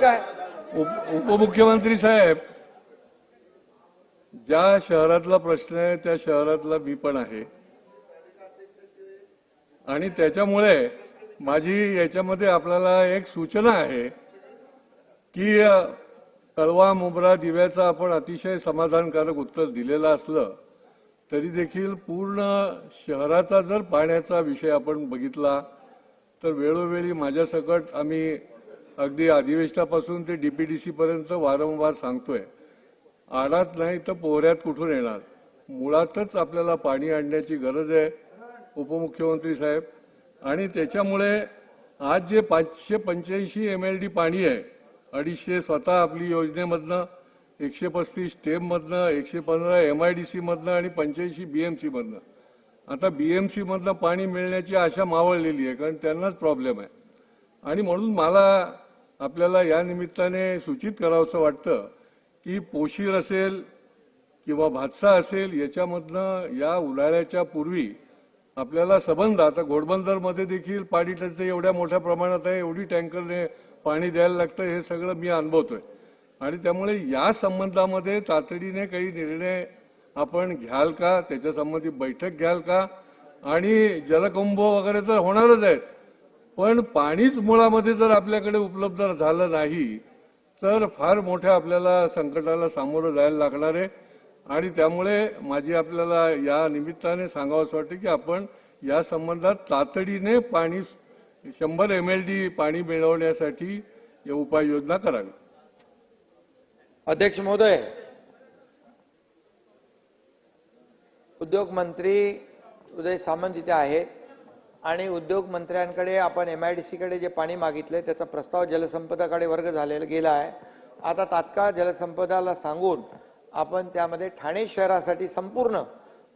काय? उपमुख्यमंत्री साहेब ज्या शहरातला प्रश्न आहे त्या शहरातला मी पण आहे. आणि त्याच्यामुळे माझी याच्यामध्ये आपल्याला एक सूचना आहे की कळवा मुंब्रा दिव्याचं आपण अतिशय समाधानकारक उत्तर दिलेलं असलं तरी देखील पूर्ण शहराचा जर पाण्याचा विषय आपण बघितला तर वेळोवेळी माझ्यासकट आम्ही अगदी अधिवेशनापासून ते डी पी डी पर्यंत वारंवार सांगतोय. आडात नाही तर पोहऱ्यात कुठून येणार? मुळातच आपल्याला पाणी आणण्याची गरज आहे उपमुख्यमंत्री साहेब. आणि त्याच्यामुळे आज जे पाचशे पंच्याऐंशी एम एल डी पाणी आहे अडीचशे स्वतः आपली योजनेमधनं एकशे पस्तीस स्टेममधनं एकशे पंधरा एम आय डी सीमधनं आणि पंच्याऐंशी बी एम सीमधनं आता बी एम सीमधलं पाणी मिळण्याची आशा मावळलेली आहे कारण त्यांनाच प्रॉब्लेम आहे. आणि म्हणून मला आपल्याला या निमित्ताने सूचित करावंसं वाटतं की पोशीर असेल किंवा भातसा असेल याच्यामधनं या उन्हाळ्याच्या पूर्वी आपल्याला सबंध आता घोडबंदरमध्ये देखील पाणी टंचाई एवढ्या मोठ्या प्रमाणात आहे एवढी टँकरने पाणी द्यायला लागतं हे सगळं मी अनुभवतोय. आणि त्यामुळे या संबंधामध्ये तातडीने काही निर्णय आपण घ्याल का त्याच्यासंबंधी बैठक घ्याल का आणि जलकुंभ वगैरे तर होणारच आहेत. पण पाणीच मुळामध्ये जर आपल्याकडे उपलब्ध झालं नाही तर फार मोठ्या आपल्याला संकटाला सामोरं जायला लागणार आहे. आणि त्यामुळे माझी आपल्याला या निमित्ताने सांगावंसं वाटतं की आपण या संबंधात तातडीने पाणी शंभर एम एल डी पाणी मिळवण्यासाठी या उपाययोजना करावी. अध्यक्ष महोदय उद्योग मंत्री उदय सामंत इथे आहेत आणि उद्योग मंत्र्यांकडे आपण एम आय डी सीकडे जे पाणी मागितले त्याचा प्रस्ताव जलसंपदाकडे वर्ग झालेला गेला आहे. आता तात्काळ जलसंपदाला सांगून आपण त्यामध्ये ठाणे शहरासाठी संपूर्ण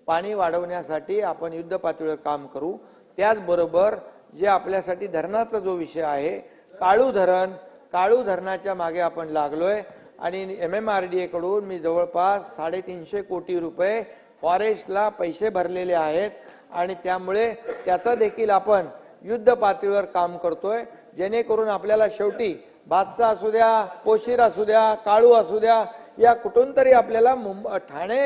पाणी वाढवण्यासाठी आपण युद्ध पातळीवर काम करू. त्याचबरोबर जे आपल्यासाठी धरणाचा जो विषय आहे काळू धरण काळू धरणाच्या मागे आपण लागलोय. आणि एम एम आर डी एकडून मी जवळपास साडेतीनशे कोटी रुपये फॉरेस्टला पैसे भरलेले आहेत आणि त्यामुळे त्याचं देखील आपण युद्ध पातळीवर काम करतोय. जेणेकरून आपल्याला शेवटी भातसा असू द्या पोशीर असू द्या काळू असू द्या या कुठून तरी आपल्याला मुंब ठाणे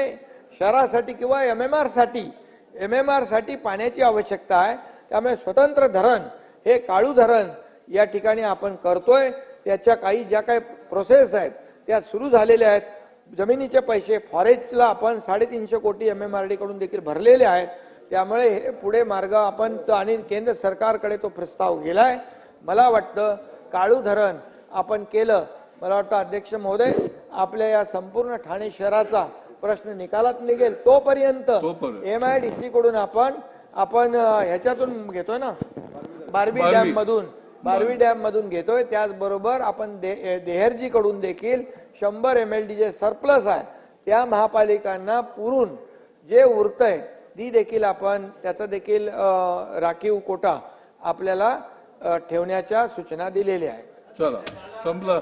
शहरासाठी किंवा एम एम आरसाठी एम एम आरसाठी पाण्याची आवश्यकता आहे. त्यामुळे स्वतंत्र धरण हे काळू धरण या ठिकाणी आपण करतोय. त्याच्या काही ज्या काही प्रोसेस आहेत त्या सुरू झालेल्या आहेत. जमिनीचे पैसे फॉरेस्टला आपण साडेतीनशे कोटी एम एम आर डी कडून देखील भरलेले आहेत त्यामुळे हे पुढे मार्ग आपण आणि केंद्र सरकारकडे तो प्रस्ताव गेलाय मला वाटतं काळू धरण आपण केलं मला वाटतं अध्यक्ष महोदय आपल्या या संपूर्ण ठाणे शहराचा प्रश्न निकालात निघेल तोपर्यंत. एम आय डी सी कडून आपण आपण ह्याच्यातून घेतोय ना बारबी. डॅम मधून बारवी डॅम मधून घेतोय. त्याचबरोबर आपण देहरजी कडून देखील शंभर एम एल डी जे सरप्लस आहे. त्या महापालिकांना पुरून जे उरतंय ती देखील आपण त्याचा देखील राखीव कोटा आपल्याला ठेवण्याच्या सूचना दिलेल्या आहेत. चला संपलं.